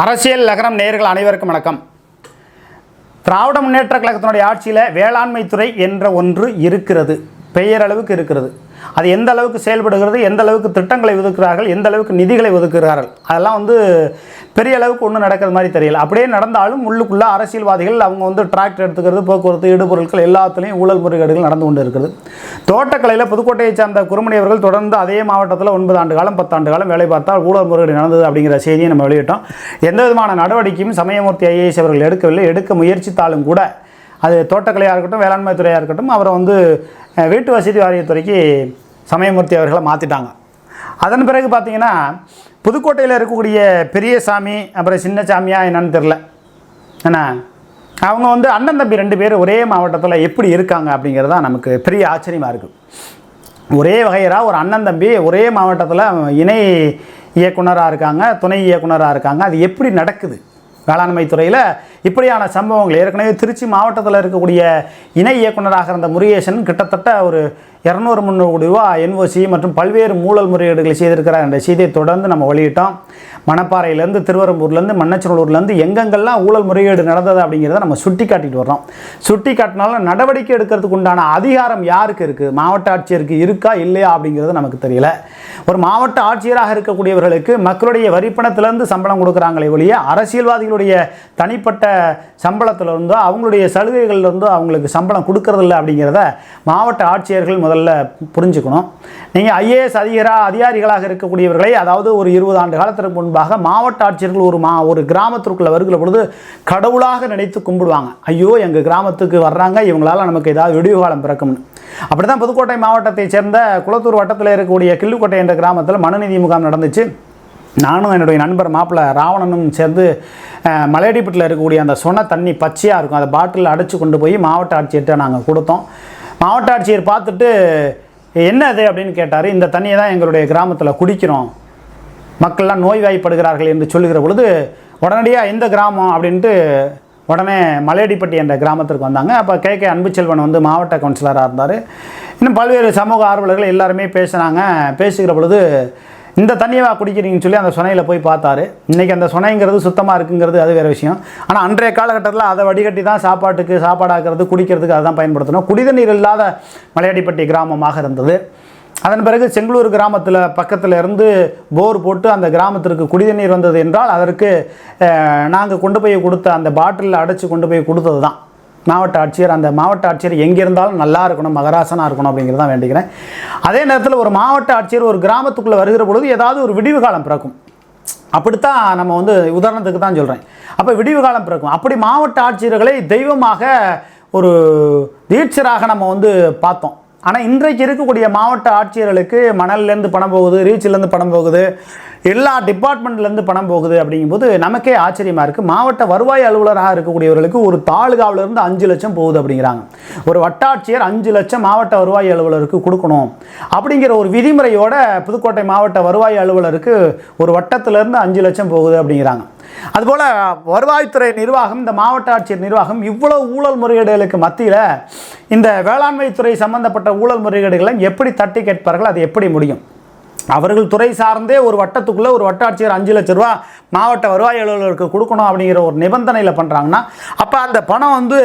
அரசியல் நகரம் நேர்கள் அனைவருக்கும் வணக்கம். திராவிட முன்னேற்ற கழகத்தினுடைய ஆட்சியில் வேளாண்மை துறை என்ற ஒன்று இருக்கிறது. பெயரளவுக்கு இருக்கிறது. அது எந்த அளவுக்கு செயல்படுகிறது எந்த அளவுக்கு திட்டங்களை ஒதுக்குறார்கள் எந்த அளவுக்கு நிதிகளை ஒதுக்குகிறார்கள். அதெல்லாம் வந்து பெரிய அளவுக்கு ஒன்றும் நடக்கிறது மாதிரி தெரியல. அப்படியே நடந்தாலும் உள்ளுக்குள்ளே அரசியல்வாதிகள் அவங்க வந்து டிராக்டர் எடுத்துக்கிறது போக்குவரத்து இடுபொருட்கள் எல்லாத்துலேயும் ஊழல் முறைகேடுகள் நடந்து கொண்டு இருக்கிறது தோட்டக்கலையில் புதுக்கோட்டையை சார்ந்த குறுமணி அவர்கள் தொடர்ந்து அதே மாவட்டத்தில் ஒன்பது ஆண்டு காலம் பத்தாண்டு காலம் வேலை பார்த்தால் ஊழல் முறைகேடு நடந்தது அப்படிங்கிற செய்தியை நம்ம வெளியிட்டோம். எந்த விதமான நடவடிக்கையும் சமயமூர்த்தி ஐஏஎஸ் அவர்கள் எடுக்கவில்லை. எடுக்க முயற்சித்தாலும் கூட அது தோட்டக்கலையாக இருக்கட்டும் வேளாண்மை துறையாக இருக்கட்டும் அவரை வந்து வீட்டு வசதி வாரியத்துறைக்கு சமயமூர்த்தி அவர்களை மாற்றிட்டாங்க அதன் பிறகு பார்த்தீங்கன்னா புதுக்கோட்டையில் இருக்கக்கூடிய பெரிய சாமி அப்புறம் சின்ன சாமியா என்னன்னு தெரில என்ன அவங்க வந்து அண்ணன் தம்பி ரெண்டு பேர் ஒரே மாவட்டத்தில் எப்படி இருக்காங்க அப்படிங்கிறது தான் நமக்கு பெரிய ஆச்சரியமாக இருக்குது ஒரே வகையராக ஒரு அண்ணன் தம்பி ஒரே மாவட்டத்தில் இணை இயக்குனராக இருக்காங்க துணை இயக்குனராக இருக்காங்க. அது எப்படி நடக்குது? வேளாண்மை துறையில் இப்படியான சம்பவங்கள். ஏற்கனவே திருச்சி மாவட்டத்தில் இருக்கக்கூடிய இணை இயக்குனராக இருந்த முருகேசன் கிட்டத்தட்ட ஒரு இரநூறு முந்நூறு கோடி ரூபா என்ஓசி மற்றும் பல்வேறு மூழல் முறையீடுகளை செய்திருக்கிறார் என்ற செய்தியை தொடர்ந்து நம்ம வெளியிட்டோம். மணப்பாறையிலேருந்து திருவரம்பூர்லேருந்து மண்ணச்சநல்லூர்லேருந்து எங்கெங்கெல்லாம் ஊழல் முறையீடு நடந்தது அப்படிங்கிறத நம்ம சுட்டி காட்டிட்டு வர்றோம். சுட்டி காட்டினாலும் நடவடிக்கை எடுக்கிறதுக்கு உண்டான அதிகாரம் யாருக்கு இருக்குது மாவட்ட ஆட்சியருக்கு இருக்கா இல்லையா அப்படிங்கிறது நமக்கு தெரியல. ஒரு மாவட்ட ஆட்சியராக இருக்கக்கூடியவர்களுக்கு மக்களுடைய வரிப்பணத்திலேருந்து சம்பளம் கொடுக்குறாங்களே ஒழிய அரசியல்வாதிகள் அரசியல்வாதிகளுடைய தனிப்பட்ட சம்பளத்திலிருந்தோ அவங்களுடைய சலுகைகள்லேருந்தோ அவங்களுக்கு சம்பளம் கொடுக்கறதில்ல அப்படிங்கிறத மாவட்ட ஆட்சியர்கள் முதல்ல புரிஞ்சுக்கணும். நீங்கள் ஐஏஎஸ் அதிகாரா அதிகாரிகளாக இருக்கக்கூடியவர்களை அதாவது ஒரு இருபது ஆண்டு காலத்திற்கு முன்பாக மாவட்ட ஆட்சியர்கள் ஒரு மா ஒரு கிராமத்திற்குள்ளே வருகிற பொழுது கடவுளாக நினைத்து கும்பிடுவாங்க. ஐயோ எங்கள் கிராமத்துக்கு வர்றாங்க இவங்களால் நமக்கு ஏதாவது விடிவுகாலம் பிறக்கும்னு. அப்படி தான் புதுக்கோட்டை மாவட்டத்தைச் சேர்ந்த குளத்தூர் வட்டத்தில் இருக்கக்கூடிய கில்லுக்கோட்டை என்ற கிராமத்தில் மனுநீதி முகாம் நடந்துச்சு. நானும் என்னுடைய நண்பர் மாப்பிள்ளை ராவணனும் சேர்ந்து மலையடிப்பட்டில் இருக்கக்கூடிய அந்த சொன்ன தண்ணி பச்சையாக இருக்கும். அதை பாட்டிலில் அடைச்சி கொண்டு போய் மாவட்ட ஆட்சியர்கிட்ட நாங்கள் கொடுத்தோம். மாவட்ட ஆட்சியர் பார்த்துட்டு என்ன அது அப்படின்னு கேட்டார். இந்த தண்ணியை தான் எங்களுடைய கிராமத்தில் குடிக்கிறோம். மக்கள்லாம் நோய்வாய்ப்படுகிறார்கள் என்று சொல்லுகிற பொழுது உடனடியாக எந்த கிராமம் அப்படின்ட்டு உடனே மலையடிப்பட்டி என்ற கிராமத்திற்கு வந்தாங்க. அப்போ கே. கே. அன்புச்செல்வன் வந்து மாவட்ட கவுன்சிலராக இருந்தார். இன்னும் பல்வேறு சமூக ஆர்வலர்கள் எல்லாருமே பேசுனாங்க. பேசுகிற பொழுது இந்த தண்ணியை குடிக்கிறீங்கன்னு சொல்லி அந்த சுனையில் போய் பார்த்தாரு. இன்றைக்கி அந்த சுனைங்கிறது சுத்தமாக இருக்குங்கிறது அது வேறு விஷயம். ஆனால் அன்றைய காலகட்டத்தில் அதை வடிகட்டி தான் சாப்பாட்டுக்கு சாப்பாடாக்குறது குடிக்கிறதுக்கு அதை தான் பயன்படுத்தணும் குடிதண்ணீர் இல்லாத மலையடிப்பட்டி கிராமமாக இருந்தது. அதன் பிறகு செங்களூர் கிராமத்தில் பக்கத்தில் இருந்து போர் போட்டு அந்த கிராமத்திற்கு குடிதண்ணீர் வந்தது என்றால் அதற்கு நாங்கள் கொண்டு போய் கொடுத்த அந்த பாட்டிலில் அடைச்சி கொண்டு போய் கொடுத்தது தான் மாவட்ட ஆட்சியர் அந்த மாவட்ட ஆட்சியர் எங்கே இருந்தாலும் நல்லா இருக்கணும் மகராசனாக இருக்கணும் அப்படிங்கிறது தான் வேண்டிக்கிறேன். அதே நேரத்தில் ஒரு மாவட்ட ஆட்சியர் ஒரு கிராமத்துக்குள்ளே வருகிற பொழுது ஏதாவது ஒரு விடிவு காலம் பிறக்கும். அப்படித்தான் நம்ம வந்து உதாரணத்துக்கு தான் சொல்கிறேன் அப்போ விடிவு காலம் பிறக்கும். அப்படி மாவட்ட ஆட்சியர்களை தெய்வமாக ஒரு தீட்சராக நம்ம வந்து பார்த்தோம். ஆனால் இன்றைக்கு இருக்கக்கூடிய மாவட்ட ஆட்சியர்களுக்கு மணல்லேருந்து பணம் போகுது ரீச்சிலேருந்து பணம் போகுது எல்லா டிபார்ட்மெண்ட்லேருந்து பணம் போகுது அப்படிங்கும்போது நமக்கே ஆச்சரியமாக இருக்குது மாவட்ட வருவாய் அலுவலராக இருக்கக்கூடியவர்களுக்கு ஒரு தாலுகாவிலேருந்து அஞ்சு லட்சம் போகுது அப்படிங்கிறாங்க. ஒரு வட்டாட்சியர் அஞ்சு லட்சம் மாவட்ட வருவாய் அலுவலருக்கு கொடுக்கணும் அப்படிங்கிற ஒரு விதிமுறையோட புதுக்கோட்டை மாவட்ட வருவாய் அலுவலருக்கு ஒரு வட்டத்திலேருந்து அஞ்சு லட்சம் போகுது அப்படிங்கிறாங்க. அதுபோல் வருவாய்த்துறை நிர்வாகம் இந்த மாவட்ட ஆட்சியர் நிர்வாகம் இவ்வளவு ஊழல் முறைகேடுகளுக்கு மத்தியில் இந்த வேளாண்மை துறை சம்பந்தப்பட்ட ஊழல் முறைகேடுகளை எப்படி தட்டி கேட்பார்கள் அது எப்படி முடியும்? அவர்கள் துறை சார்ந்தே ஒரு வட்டத்துக்குள்ளே ஒரு வட்டாட்சியர் அஞ்சு லட்ச ரூபா மாவட்ட வருவாய் அலுவலருக்கு கொடுக்கணும் அப்படிங்கிற ஒரு நிபந்தனையில் பண்ணுறாங்கன்னா அப்போ அந்த பணம் வந்து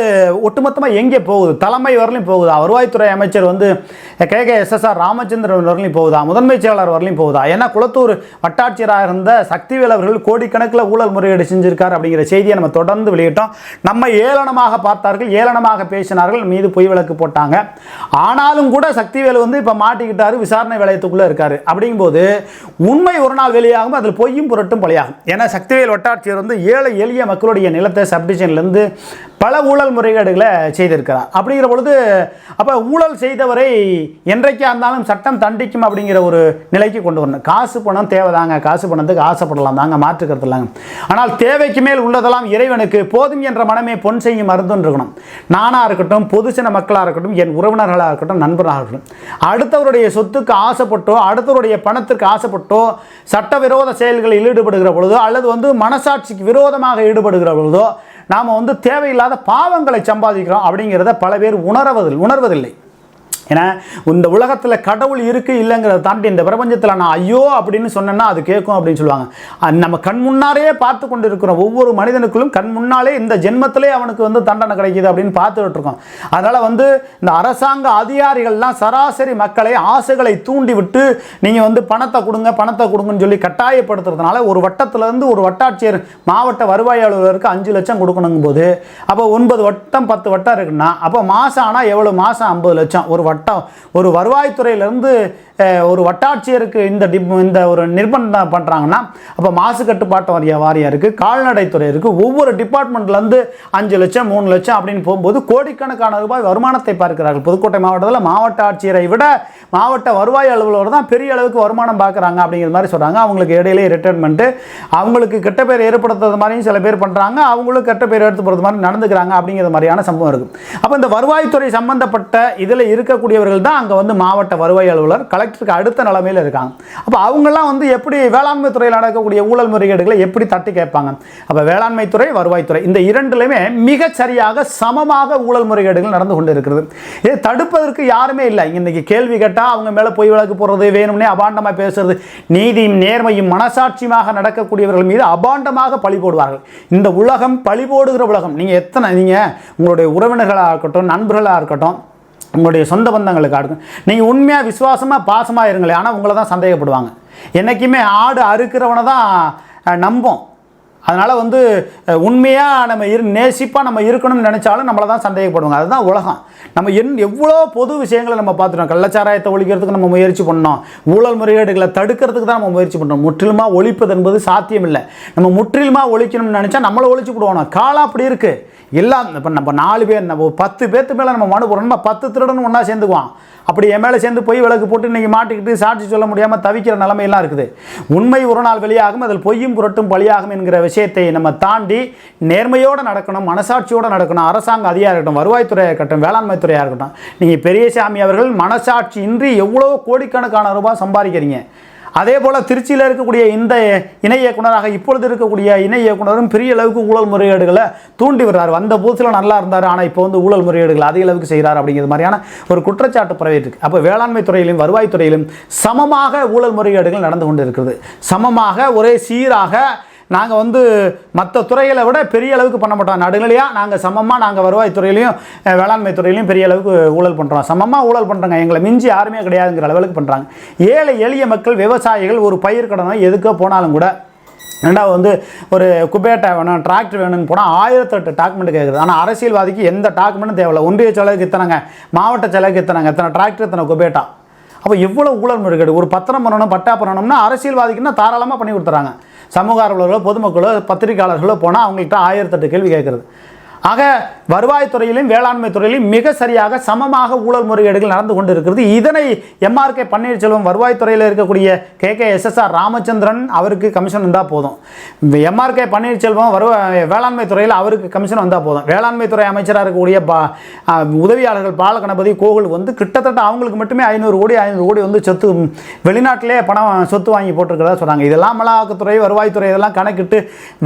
ஒட்டுமொத்தமாக எங்கே போகுது? தலைமை வரலையும் போகுதா? வருவாய்த்துறை அமைச்சர் வந்து கே. கே. எஸ்எஸ்ஆர் ராமச்சந்திரன் வரலையும் போகுதா? முதன்மை செயலாளர் வரலையும் போகுதா? ஏன்னா குளத்தூர் வட்டாட்சியராக இருந்த சக்திவேல் அவர்கள் கோடிக்கணக்கில் ஊழல் முறையீடு செஞ்சிருக்கார் அப்படிங்கிற செய்தியை நம்ம தொடர்ந்து வெளியிட்டோம். நம்ம ஏளனமாக பார்த்தார்கள் ஏளனமாக பேசினார்கள் மீது பொய் விளக்கு போட்டாங்க. ஆனாலும் கூட சக்திவேல் வந்து இப்போ மாட்டிக்கிட்டாரு விசாரணை வளையத்துக்குள்ளே அப்படி அப்படிங்கும்போது உண்மை ஒரு நாள் வெளியாகும் அதில் பொய்யும் புரட்டும் பழியாகும் ஏன்னா சக்திவேல் வட்டாட்சியர் வந்து ஏழை எளிய மக்களுடைய நிலத்தை சப்டிஷன்லேருந்து பல ஊழல் முறைகேடுகளை செய்திருக்கிறார். அப்படிங்கிற பொழுது அப்போ ஊழல் செய்தவரை என்றைக்கா இருந்தாலும் சட்டம் தண்டிக்கும் அப்படிங்கிற ஒரு நிலைக்கு கொண்டு வரணும். காசு பணம் தேவைதாங்க. காசு பணத்துக்கு ஆசைப்படலாம் தாங்க. மாற்றுக்கிறது இல்லைங்க. ஆனால் தேவைக்கு மேல் உள்ளதெல்லாம் இறைவனுக்கு போதும் என்ற மனமே பொன் செய்யும் மருந்துன்னு இருக்கணும். நானாக இருக்கட்டும் பொதுசின மக்களாக இருக்கட்டும் என் உறவினர்களாக இருக்கட்டும் நண்பராக இருக்கட்டும். அடுத்தவருடைய சொத்துக்கு ஆசைப்பட்டோ அடுத்தவருடைய பணத்திற்கு ஆசைப்பட்டோ சட்டவிரோத செயல்களில் ஈடுபடுகிற பொழுதோ அல்லது வந்து மனசாட்சிக்கு விரோதமாக ஈடுபடுகிற பொழுதோ நாம் வந்து தேவையில்லாத பாவங்களை சம்பாதிக்கிறோம் அப்படிங்கிறத பல பேர் உணர்வதில் உணர்வதில்லை. ஏன்னா இந்த உலகத்தில் கடவுள் இருக்குது இல்லைங்கிறத தாண்டி இந்த பிரபஞ்சத்தில் நான் ஐயோ அப்படின்னு சொன்னேன்னா அது கேட்கும் அப்படின்னு சொல்லுவாங்க. நம்ம கண் முன்னாரே பார்த்து கொண்டு இருக்கிறோம் ஒவ்வொரு மனிதனுக்குள்ளும் கண் முன்னாலே இந்த ஜென்மத்திலே அவனுக்கு வந்து தண்டனை கிடைக்கிது அப்படின்னு பார்த்துக்கிட்டு இருக்கோம். அதனால் வந்து இந்த அரசாங்க அதிகாரிகள்லாம் சராசரி மக்களை ஆசைகளை தூண்டி விட்டு நீங்கள் வந்து பணத்தை கொடுங்க பணத்தை கொடுங்கன்னு சொல்லி கட்டாயப்படுத்துறதுனால ஒரு வட்டத்திலேருந்து ஒரு வட்டாட்சியர் மாவட்ட வருவாய் அலுவலருக்கு அஞ்சு லட்சம் கொடுக்கணுங்கும் போது அப்போ ஒன்பது வட்டம் பத்து வட்டம் இருக்குன்னா அப்போ மாதம் ஆனால் எவ்வளோ மாதம் ஐம்பது லட்சம் ஒரு வட்டம். ஒரு வருவாய்த்துறையிலேருந்து ஒரு வட்டாட்சியருக்கு இந்த டிப் இந்த ஒரு நிர்பந்தம் பண்ணுறாங்கன்னா அப்போ மாசு கட்டுப்பாட்டு வாரிய வாரியம் இருக்குது கால்நடைத்துறை இருக்குது ஒவ்வொரு டிபார்ட்மெண்ட்லேருந்து அஞ்சு லட்சம் மூணு லட்சம் அப்படின்னு போகும்போது கோடிக்கணக்கான ரூபாய் வருமானத்தை பார்க்கிறார்கள். புதுக்கோட்டை மாவட்டத்தில் மாவட்ட ஆட்சியரை விட மாவட்ட வருவாய் அலுவலர் தான் பெரிய அளவுக்கு வருமானம் பார்க்குறாங்க அப்படிங்கிற மாதிரி சொல்கிறாங்க அவங்களுக்கு இடையிலே ரிட்டைர்மெண்ட்டு அவங்களுக்கு கெட்ட பேர் ஏற்படுத்துறது மாதிரியும் சில பேர் பண்ணுறாங்க அவங்களும் கெட்ட பேர் எடுத்து போகிறது மாதிரி நடந்துக்கிறாங்க அப்படிங்கிற மாதிரியான சம்பவம் இருக்குது அப்போ இந்த வருவாய்த்துறை சம்மந்தப்பட்ட இதில் இருக்கக்கூடிய இருக்கக்கூடியவர்கள் தான் அங்கே வந்து மாவட்ட வருவாய் அலுவலர் கலெக்டருக்கு அடுத்த நிலைமையில் இருக்காங்க. அப்போ அவங்கெல்லாம் வந்து எப்படி வேளாண்மை துறையில் நடக்கக்கூடிய ஊழல் முறைகேடுகளை எப்படி தட்டி கேட்பாங்க? அப்போ வேளாண்மை துறை வருவாய்த்துறை இந்த இரண்டுலையுமே மிகச்சரியாக சமமாக ஊழல் முறைகேடுகள் நடந்து கொண்டு இருக்கிறது இதை தடுப்பதற்கு யாருமே இல்லை. இன்னைக்கு கேள்வி கேட்டால் அவங்க மேலே பொய் வழக்கு போடுறது வேணும்னே அபாண்டமாக பேசுறது நீதியும் நேர்மையும் மனசாட்சியமாக நடக்கக்கூடியவர்கள் மீது அபாண்டமாக பழி போடுவார்கள். இந்த உலகம் பழி போடுகிற உலகம். நீங்கள் எத்தனை நீங்கள் உங்களுடைய உறவினர்களாக இருக்கட்டும் நண்பர்களாக இருக்கட்டும் உங்களுடைய சொந்த பந்தங்களுக்கு இருக்கும் நீங்கள் உண்மையாக விசுவாசமாக பாசமாக இருங்களே ஆனால் உங்களை தான் சந்தேகப்படுவாங்க. என்றைக்குமே ஆடு அறுக்கிறவனை தான் நம்பும். அதனால் வந்து உண்மையாக நம்ம இரு நேசிப்பாக நம்ம இருக்கணும்னு நினச்சாலும் நம்மளை தான் சந்தேகப்படுவாங்க. அதுதான் உலகம். நம்ம என் எவ்வளோ பொது விஷயங்களை நம்ம பார்த்துட்டோம். கள்ளச்சாராயத்தை ஒழிக்கிறதுக்கு நம்ம முயற்சி பண்ணோம். ஊழல் முறைகேடுகளை தடுக்கிறதுக்கு தான் நம்ம முயற்சி பண்ணோம் முற்றிலுமாக ஒழிப்பது என்பது சாத்தியம் இல்லை. நம்ம முற்றிலுமாக ஒழிக்கணும்னு நினச்சா நம்மளை ஒழிச்சு விடுவோம். காலம் அப்படி இருக்குது எல்லாம் இப்போ நம்ம நாலு பேர் நம்ம பத்து பேர்த்து மேலே நம்ம மனு போடுறோம். நம்ம பத்து திருடனும் ஒன்றா சேர்ந்துக்குவான். அப்படி என் மேலே சேர்ந்து பொய் விளக்கு போட்டு இன்றைக்கி மாட்டிக்கிட்டு சாட்சி சொல்ல முடியாமல் தவிக்கிற நிலைமையெல்லாம் இருக்குது. உண்மை ஒரு நாள் வெளியாகும் அதில் பொய்யும் புரட்டும் பலியாகும் என்கிற விஷயத்தை நம்ம தாண்டி நேர்மையோடு நடக்கணும் மனசாட்சியோடு நடக்கணும் அரசாங்க அதிகாரியாக இருக்கட்டும் வருவாய்த்துறையாக இருக்கட்டும் வேளாண்மைத்துறையாக இருக்கட்டும். நீங்கள் பெரியசாமி அவர்கள் மனசாட்சி இன்றி எவ்வளோ கோடிக்கணக்கான ரூபாய் சம்பாதிக்கிறீங்க. அதே போல் திருச்சியில் இருக்கக்கூடிய இந்த இணை இயக்குனராக இப்பொழுது இருக்கக்கூடிய இணை இயக்குனரும் பெரிய அளவுக்கு ஊழல் முறையீடுகளை தூண்டி வர்றார் வந்த புதுசில் நல்லா இருந்தார் ஆனால் இப்போ வந்து ஊழல் முறைகேடுகள் அதிக அளவுக்கு செய்கிறார் அப்படிங்கிறது மாதிரியான ஒரு குற்றச்சாட்டு பரவிட்டு அப்போ வேளாண்மை துறையிலும் வருவாய் துறையிலும் சமமாக ஊழல் முறையீடுகள் நடந்து கொண்டு இருக்கிறது சமமாக ஒரே சீராக நாங்கள் வந்து மற்ற துறைகளை விட பெரிய அளவுக்கு பண்ண மாட்டோம். நடுநிலையாக நாங்கள் சமமாக நாங்கள் வருவாய் துறையிலையும் வேளாண்மை துறையிலையும் பெரிய அளவுக்கு ஊழல் பண்ணுறோம் சமமாக ஊழல் பண்ணுறாங்க எங்களை மிஞ்சி யாருமே கிடையாதுங்கிற அளவுக்கு பண்ணுறாங்க ஏழை எளிய மக்கள் விவசாயிகள் ஒரு பயிர் கடனோ எதுக்கோ போனாலும் கூட ரெண்டாவது வந்து ஒரு குபேட்டா வேணும் டிராக்டர் வேணும்னு போனால் ஆயிரத்தெட்டு டாக்குமெண்ட் கேட்குது ஆனால் அரசியல்வாதிக்கு எந்த டாக்குமெண்ட்டும் தேவையில்லை. ஒன்றிய செலவுக்கு இத்தனைங்க மாவட்ட செலவுக்கு இத்தனைங்க இத்தனை டிராக்டர் இத்தனை குபேட்டா அப்போ எவ்வளோ ஊழல் முறைகேடு. ஒரு பத்திரம் பண்ணணும் பட்டா பண்ணணும்னா அரசியல்வாதிக்குன்னா தாராளமாக பண்ணி கொடுத்துறாங்க. சமூக ஆர்வலர்களோ பொதுமக்களோ பத்திரிகையாளர்களோ போனால் அவங்கள்ட்ட ஆயிரத்தெட்டு கேள்வி கேட்குறது. ஆக வருவாய்த்துறையிலும் வேளாண்மை துறையிலும் மிக சரியாக சமமாக ஊழல் முறைகேடுகள் நடந்து கொண்டு இருக்கிறது இதனை எம்ஆர்கே பன்னீர்செல்வம் வருவாய்த்துறையில் இருக்கக்கூடிய கே கே எஸ்எஸ்ஆர் ராமச்சந்திரன் அவருக்கு கமிஷன் வந்தால் போதும். எம்ஆர்கே பன்னீர்செல்வம் வருவாய் வேளாண்மை துறையில் அவருக்கு கமிஷன் வந்தால் போதும். வேளாண்மை துறை அமைச்சராக இருக்கக்கூடிய பா உதவியாளர்கள் பாலகணபதி கோகுல் வந்து கிட்டத்தட்ட அவங்களுக்கு மட்டுமே ஐநூறு கோடி ஐநூறு கோடி வந்து சொத்து வெளிநாட்டிலே பணம் சொத்து வாங்கி போட்டிருக்கிறதா சொன்னாங்க. இதெல்லாம் அமலாக்கத்துறை வருவாய்த்துறை இதெல்லாம் கணக்கிட்டு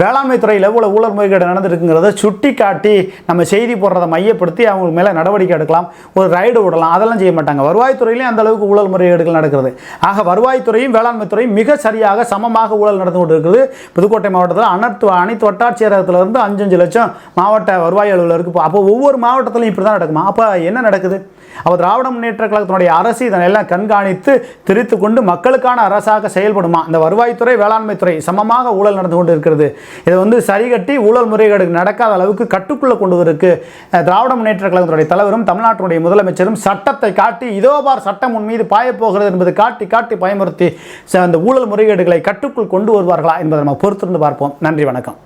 வேளாண்மை துறையில் எவ்வளோ ஊழல் முறைகேடு நடந்திருக்குங்கிறத சுட்டி காட்டி நம்ம செய்தி போடுறதை மையப்படுத்தி அவங்களுக்கு மேலே நடவடிக்கை எடுக்கலாம் ஒரு ரைடு விடலாம் அதெல்லாம் செய்ய மாட்டாங்க. வருவாய்த்துறையிலையும் அந்த அளவுக்கு ஊழல் முறைகேடுகள் நடக்கிறது. ஆக வருவாய்த்துறையும் வேளாண்மை துறையும் மிக சரியாக சமமாக ஊழல் நடந்து கொண்டு இருக்குது புதுக்கோட்டை மாவட்டத்தில் அனைத்து அனைத்து வட்டாட்சியரகத்திலிருந்து அஞ்சு அஞ்சு லட்சம் மாவட்ட வருவாய் அலுவலருக்கு அப்போ ஒவ்வொரு மாவட்டத்திலையும் இப்படி தான் நடக்குமா? அப்போ என்ன நடக்குது? அப்போ திராவிட முன்னேற்ற கழகத்தினுடைய அரசு இதனெல்லாம் கண்காணித்து திரித்து கொண்டு மக்களுக்கான அரசாக செயல்படுமா? இந்த வருவாய்த்துறை வேளாண்மை துறை சமமாக ஊழல் நடந்து கொண்டு இருக்கிறது இதை வந்து சரிகட்டி ஊழல் முறைகேடு நடக்காத அளவுக்கு கட்டுக்குள்ளே கொண்டு வருவதற்கு திராவிட முன்னேற்ற கழகத்தினுடைய தலைவரும் தமிழ்நாட்டினுடைய முதலமைச்சரும் சட்டத்தை காட்டி இதோ பார் சட்டம் உன் மீது பாயப்போகிறது என்பது காட்டி காட்டி பயமுறுத்தி ச- அந்த ஊழல் முறைகேடுகளை கட்டுக்குள் கொண்டு வருவார்களா என்பதை நம்ம பொறுத்திருந்து பார்ப்போம். நன்றி வணக்கம்.